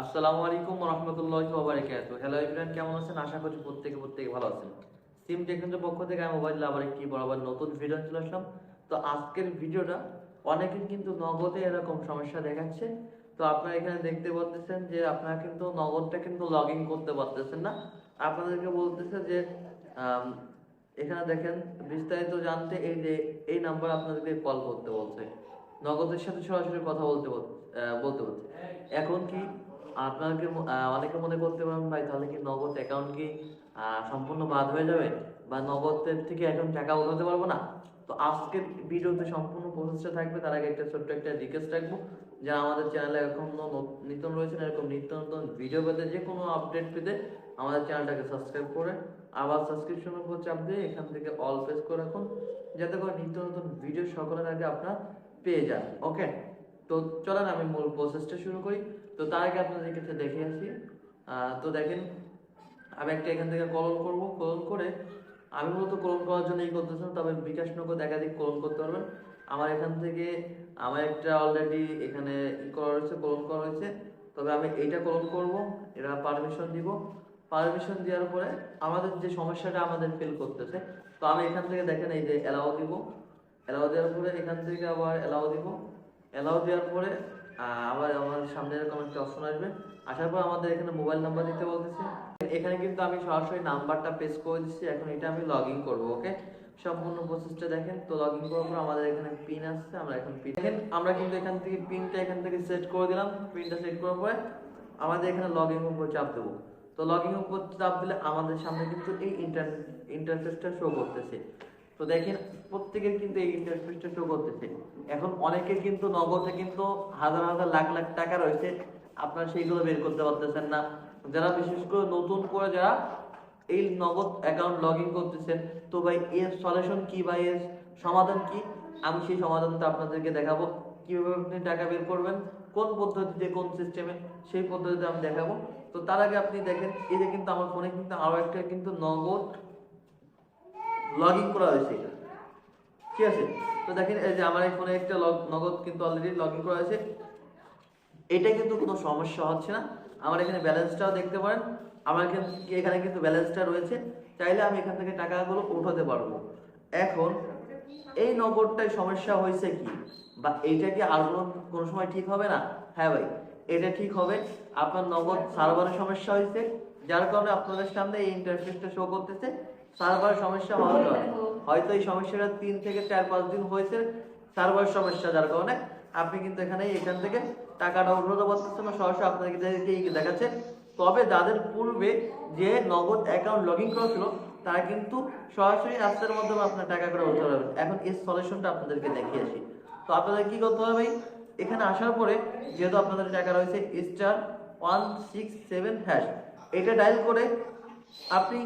আসসালামু আলাইকুম রহমতুল্লাহি ওবারাকাতু হ্যালো এভরিওয়ান কেমন আছেন? আশা করি প্রত্যেকে প্রত্যেকে ভালো আছেন। সিম টেকনোর পক্ষ থেকে আমি মোবাইল আবার একটি বরাবর নতুন ভিডিও চলে আসলাম। তো আজকের ভিডিওটা অনেকের কিন্তু নগদে এরকম সমস্যা দেখাচ্ছে। তো আপনারা এখানে দেখতে পাচ্ছেন যে আপনারা কিন্তু নগদটা কিন্তু লগ ইন করতে পারতেছেন না। আপনাদেরকে বলতেছে যে এখানে দেখেন, বিস্তারিত জানতে এই যে, এই নাম্বার আপনাদেরকে কল করতে বলছে। নগদের সাথে সরাসরি কথা বলতে বল- বলতে বলছে। এখন কি আপনাকে অনেকে মনে করতে পারেন, ভাই, তাহলে কি নগদ অ্যাকাউন্ট কি সম্পূর্ণ বাদ হয়ে যাবে? বা নগদের থেকে এখন টাকা উঠাতে পারব না? তো আজকের ভিডিওতে সম্পূর্ণ প্রসেসটা থাকবে। তার আগে একটা ছোট্ট একটা রিকোয়েস্ট রাখব। যারা আমাদের চ্যানেলে এখনও ন- নিত্য রয়েছেন, এরকম নিত্য নতুন ভিডিও পেতে যে কোনো আপডেট পেতে আমাদের চ্যানেলটাকে সাবস্ক্রাইব করে আবার সাবস্ক্রিপশনের উপর চাপ দিয়ে এখান থেকে অল প্রেস করে রাখুন। যাতে করে নিত্য নতুন ভিডিও সকলের আগে আপনারা পেয়ে যান। ওকে তো চলেন আমি মূল প্রসেসটা শুরু করি। তো তার আগে আপনাদের কাছে দেখে আসি। তো দেখেন, আমি একটা এখান থেকে কলন করব। কলন করে আমি মূলত কলন করার জন্য এই করতেছিলাম, তবে বিকাশ নগদ একাধিক কলন করতে পারবেন। আমার এখান থেকে আমার একটা অলরেডি এখানে ই করা রয়েছে কলন করা রয়েছে। তবে আমি এইটা কলন করব এরা পারমিশন দিব। পারমিশন দেওয়ার পরে আমাদের যে সমস্যাটা আমাদের ফিল করতেছে, তো আমি এখান থেকে দেখেন এই যে অ্যালাউ দিব। অ্যালাউ দেওয়ার পরে এখান থেকে আবার অ্যালাউ দিব। অ্যালাউ দেওয়ার পরে আবার আমার সামনে এরকম একটা অপশন আসবে। আসার পর আমাদের এখানে মোবাইল নাম্বার দিতে বলতেছে। এখানে কিন্তু আমি সরাসরি নাম্বারটা পেস্ট করে দিচ্ছি। এখন এটা আমি লগ ইন করব ওকে সম্পূর্ণ প্রসেসটা দেখেন। তো লগ ইন করার পর আমাদের এখানে পিন আসছে, আমরা এখন পিন দেখেন, আমরা কিন্তু এখান থেকে পিনটা এখান থেকে সেট করে দিলাম। পিনটা সেট করার পরে আমাদের এখানে লগ ইন উপর চাপ দেবো। তো লগ ইন উপর চাপ দিলে আমাদের সামনে কিন্তু এই ইন্টার ইন্টারফেসটা শো করতেছে। তো দেখেন, প্রত্যেকের কিন্তু এই ইন্টারফেসটা শো করতেছে। এখন অনেকের কিন্তু নগদে কিন্তু হাজার হাজার লাখ লাখ টাকা রয়েছে, আপনারা সেইগুলো বের করতে পারতেছেন না। যারা বিশেষ করে নতুন করে যারা এই নগদ অ্যাকাউন্ট লগ ইন করতেছেন, তো ভাই, এর সলিউশন কি বা এর সমাধান কি? আমি সেই সমাধানটা আপনাদেরকে দেখাবো। কীভাবে আপনি টাকা বের করবেন, কোন পদ্ধতিতে, কোন সিস্টেমে সেই পদ্ধতিতে আমি দেখাবো। তো তার আগে আপনি দেখেন, এই যে কিন্তু আমার ফোনে কিন্তু আরও একটা কিন্তু নগদ লগ করা হয়েছে এটা। ঠিক আছে? তো দেখেন, এই যে আমার এই ফোনে একটা log- নগদ কিন্তু অলরেডি লগ করা হয়েছে। এটা কিন্তু কোনো সমস্যা হচ্ছে না। আমার এখানে ব্যালেন্সটাও দেখতে পারেন। আমার এখানে কিন্তু ব্যালেন্সটা রয়েছে। চাইলে আমি এখান থেকে টাকাগুলো উঠাতে পারব। এখন, এই নগদটায় সমস্যা হয়েছে কি? বা এইটা কি আর কোনো কোনো সময় ঠিক হবে না? হ্যাঁ ভাই, এটা ঠিক হবে। আপনার নগদ সার্ভারের সমস্যা হয়েছে। যার কারণে আপনাদের সামনে এই ইন্টারফেসটা শো করতেছে। সার্ভার সমস্যা হওয়ার কারণে হয়তো এই সমস্যাটা তিন থেকে চার, পাঁচ দিন হয়েছে সার্ভার সমস্যা, যার কারণে আপনি কিন্তু এখানে এখান থেকে টাকাটা উঠাতে পারতেছেন না সরাসরি আপনাদেরকে দেখাচ্ছে। তবে যাদের পূর্বে যে নগদ অ্যাকাউন্ট লগ ইন করা ছিল, তারা কিন্তু সরাসরি অ্যাপসের মাধ্যমে আপনার টাকা করে উঠতে পারবেন এখন এই সলিউশনটা আপনাদেরকে দেখিয়ে আসি। তো আপনাদের কি করতে হবে এখানে আসার পরে যেহেতু আপনাদের টাকা রয়েছে star one six seven hash এটা ডায়াল করে আপনি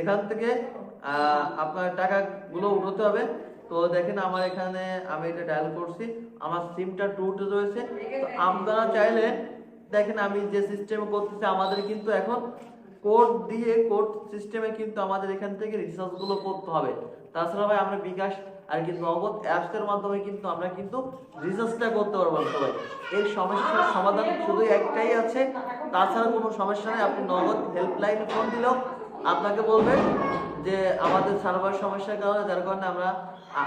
এখান থেকে আপনার টাকাগুলো উঠাতে হবে। তো দেখেন আমার এখানে আমি এটা ডায়াল করছি। আমার সিমটা টুতে রয়েছে। তো আপনারা চাইলে, দেখেন আমি যে সিস্টেমে করতেছি, আমাদের কিন্তু এখন কোড দিয়ে কোড সিস্টেমে কিন্তু আমাদের এখান থেকে রিচার্জগুলো করতে হবে। তাছাড়া ভাই, আমরা বিকাশ আর কি নগদ অ্যাপস এর মাধ্যমে কিন্তু আমরা কিন্তু রিচার্জটা করতে পারব সবাই। এই সমস্যার সমাধান শুধু একটাই আছে তাছাড়া কোনো সমস্যা নেই, আপনি নগদ হেল্পলাইনে ফোন দিলেও আপনাকে বলবেন যে আমাদের সার্ভার সমস্যার কারণে, যার কারণে আমরা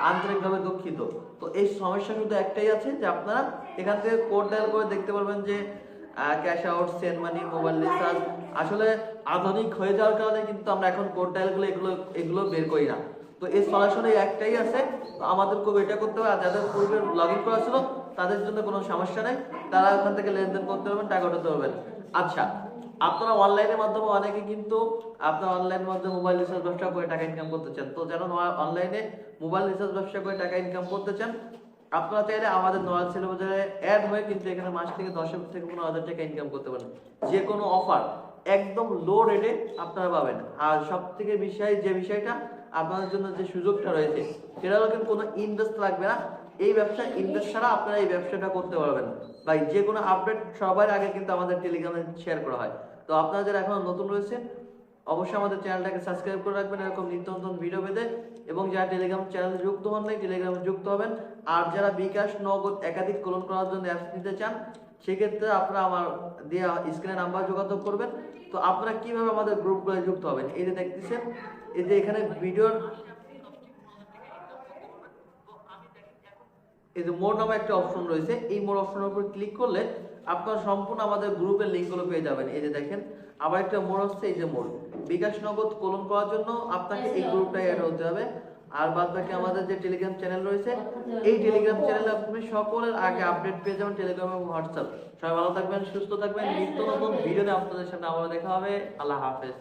আন্তরিকভাবে দুঃখিত। তো এই সমস্যা শুধু একটাই আছে যে আপনারা এখান থেকে কোড ডায়াল করে দেখতে পারবেন যে cash out send money mobile recharge আসলে আধুনিক হয়ে যাওয়ার কারণে কিন্তু আমরা এখন কোড ডায়ালগুলো এগুলো এগুলো বের করি না। তো এই সরাসরি একটাই আছে। আমাদের খুব এটা করতে হবে, আর যাদের পূর্বে লগ ইন করা ছিল তাদের জন্য কোনো সমস্যা নেই। তারা ওখান থেকে লেনদেন করতে পারবেন, টাকা উঠাতে পারবেন। আচ্ছা আপনারা অনলাইনের মাধ্যমে অনেকে কিন্তু আপনার অনলাইনের মাধ্যমে মোবাইল রিচার্জ ব্যবসা করে টাকা ইনকাম করতে চান। তো যারা অনলাইনে মোবাইল রিচার্জ ব্যবসা করে টাকা ইনকাম করতে চান, আপনারা চাইলে আমাদের নয়াল ছেলে বাজারে অ্যাড হয়ে কিন্তু এখানে মাস থেকে দশ থেকে পনেরো হাজার টাকা ইনকাম করতে পারেন। যে কোনো অফার একদম লো রেটে আপনারা পাবেন। আর সব থেকে বিষয় যে বিষয়টা আপনাদের জন্য যে সুযোগটা রয়েছে, সেটা হলো কিন্তু কোনো ইনভেস্ট লাগবে না। এই ব্যবসা ইনভেস্ট ছাড়া আপনারা এই ব্যবসাটা করতে পারবেন ভাই, যে কোনো আপডেট সবার আগে কিন্তু আমাদের টেলিগ্রামে শেয়ার করা হয়। তো আপনারা যারা এখনও নতুন রয়েছেন, অবশ্যই আমাদের চ্যানেলটাকে সাবস্ক্রাইব করে রাখবেন, এরকম নিত্য নতুন ভিডিও পেতে। এবং যারা টেলিগ্রাম চ্যানেলে যুক্ত হন নাই টেলিগ্রামে যুক্ত হবেন। আর যারা বিকাশ, নগদ, একাধিক কলন করার জন্য অ্যাপস নিতে চান সেক্ষেত্রে আপনারা আমার দেওয়া স্ক্রিনে নাম্বার যোগাযোগ করবেন। তো আপনারা কীভাবে আমাদের গ্রুপগুলো যুক্ত হবেন? এই যে দেখতেছেন, এই যে এখানে ভিডিওর এই যে মোর নামে একটা অপশন রয়েছে। এই মোর অপশনের উপর ক্লিক করলে আপনারা সম্পূর্ণ আমাদের গ্রুপের লিঙ্কগুলো পেয়ে যাবেন। এই যে দেখেন, আবার একটা মোড় হচ্ছে এই যে মোড়। বিকাশ নগদ কলম করার জন্য আপনাকে এই গ্রুপটাই অ্যাড হতে হবে। আর বাদ বাকি আমাদের যে টেলিগ্রাম চ্যানেল রয়েছে, এই টেলিগ্রাম চ্যানেলে আপনি সকলের আগে আপডেট পেয়ে যাবেন টেলিগ্রাম এবং হোয়াটসঅ্যাপ সবাই ভালো থাকবেন, সুস্থ থাকবেন। নিত্য নতুন ভিডিও আপনাদের সামনে আবার দেখা হবে। আল্লাহ হাফেজ।